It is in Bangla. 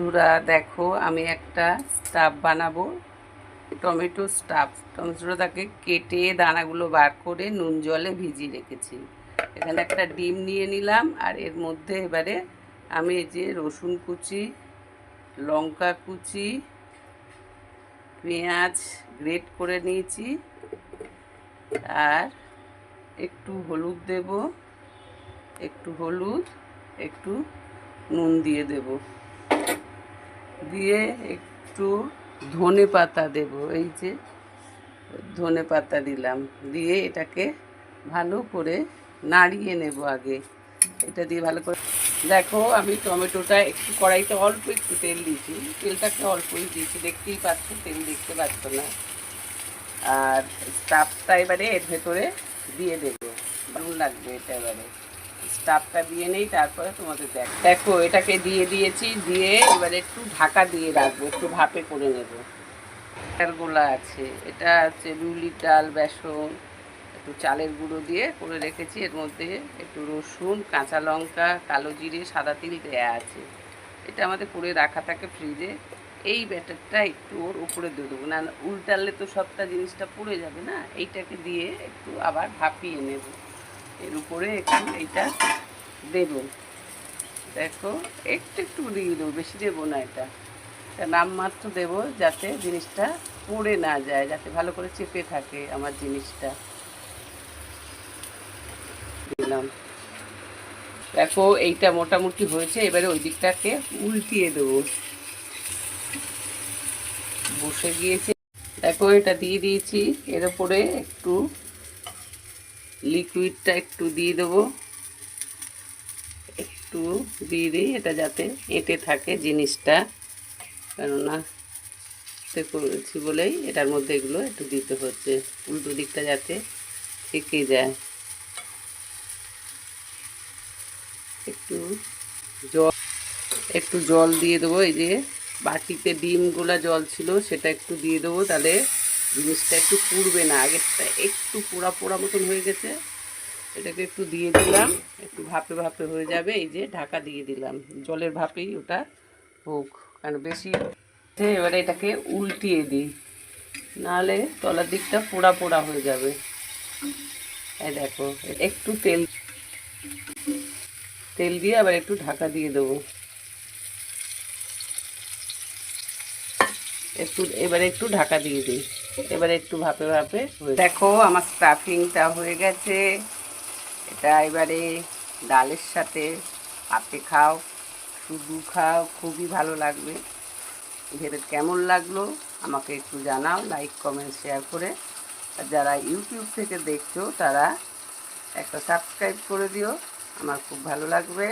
বন্ধুরা, দেখো আমি একটা স্টাফ বানাবো। টমেটো স্টাফ টমেটোটাকে কেটে দানাগুলো বার করে নুন জলে ভিজিয়ে রেখেছি। এখানে একটা ডিম নিয়ে নিলাম, আর এর মধ্যে এবারে আমি এই যে রসুন কুচি, লঙ্কা কুচি, পেঁয়াজ গ্রেট করে নিয়েছি। আর একটু হলুদ দেব, একটু হলুদ, একটু নুন দিয়ে দেবো। দিয়ে একটু ধনে পাতা দেব, এই যে ধনে পাতা দিলাম। দিয়ে এটাকে ভালো করে নাড়িয়ে নেব আগে। এটা দিয়ে ভালো করে, দেখো আমি টমেটোটা একটু কড়াইতে অল্প একটু তেল দিয়েছি। তেলটাকে অল্পই দিয়েছি, দেখতেই পাচ্ছ তেল দেখতে পাচ্ছ না। আর স্টাফটা এবারে এর ভেতরে দিয়ে দেবো। ভালো লাগবে এটা এবারে। স্টাফটা দিয়ে নেই, তারপরে তোমাদের দেখ। দেখো, এটাকে দিয়ে দিয়েছি, দিয়ে এবারে একটু ঢাকা দিয়ে রাখব, একটু ভাপে করে নেব। গোলা আছে, এটা হচ্ছে বিউলির ডাল, বেসন, একটু চালের গুঁড়ো দিয়ে করে রেখেছি, এর মধ্যে একটু রসুন, কাঁচা লঙ্কা, কালো জিরে, সাদা তিল দেয়া আছে। এটা আমাদের করে রাখা থাকে ফ্রিজে এই ব্যাটারটা একটু ওর উপরে দিয়ে দেবো, না উল্টালে তো সবটা জিনিসটা পুড়ে যাবে না? এইটাকে দিয়ে একটু আবার ভাপিয়ে নেব। এর উপরে একটু এইটা দেব। দেখো, একটু একটু দিয়ে দেবো, বেশি দেবো না এটা। এটা নামমাত্র দেবো যাতে জিনিসটা পড়ে না যায়, যাতে ভালো করে চেপে থাকে আমার জিনিসটা। দিলাম। দেখো, এইটা মোটামুটি হয়েছে, এবারে ওই দিকটাকে উল্টিয়ে দেবো। বসে গিয়েছে। দেখো, এটা দিয়ে দিয়েছি। এর উপরে একটু লিকুইডটা একটু দিয়ে দেবো। একটু দিয়ে দিই, এটা যাতে এঁটে থাকে জিনিসটা। কেননা করেছি বলেই এটার মধ্যে এগুলো একটু দিতে হচ্ছে, উল্টো দিকটা যাতে থেকে যায়। একটু জল একটু জল দিয়ে দেবো, এই যে বাটিতে ডিমগুলা জল ছিল সেটা একটু দিয়ে দেবো, তাহলে জিনিসটা একটু পুড়বে না, আগেরটা একটু পোড়া পোড়া মতন হয়ে গেছে। এটাকে একটু দিয়ে দিলাম, একটু ভাপে ভাপে হয়ে যাবে, এই যে ঢাকা দিয়ে দিলাম। জলের ভাপেই ওটা হোক, কারণ বেশি এবারে এটাকে উল্টিয়ে দিই, নাহলে তলার দিকটা পোড়া পোড়া হয়ে যাবে। এই দেখো, একটু তেল তেল দিয়ে আবার একটু ঢাকা দিয়ে দেবো। একটু, এবারে একটু ঢাকা দিয়ে দিই। এবারে একটু ভাপে ভাপে দেখো, আমার স্টাফিংটা হয়ে গেছে। এটা এবারে ডালের সাথে হাতে খাও, শুধু খাও, খুবই ভালো লাগবে। ভেবে কেমন লাগল আমাকে একটু জানাও লাইক কমেন্ট শেয়ার করে। আর যারা ইউটিউব থেকে দেখছ, তারা একটা সাবস্ক্রাইব করে দিও। আমার খুব ভালো লাগবে।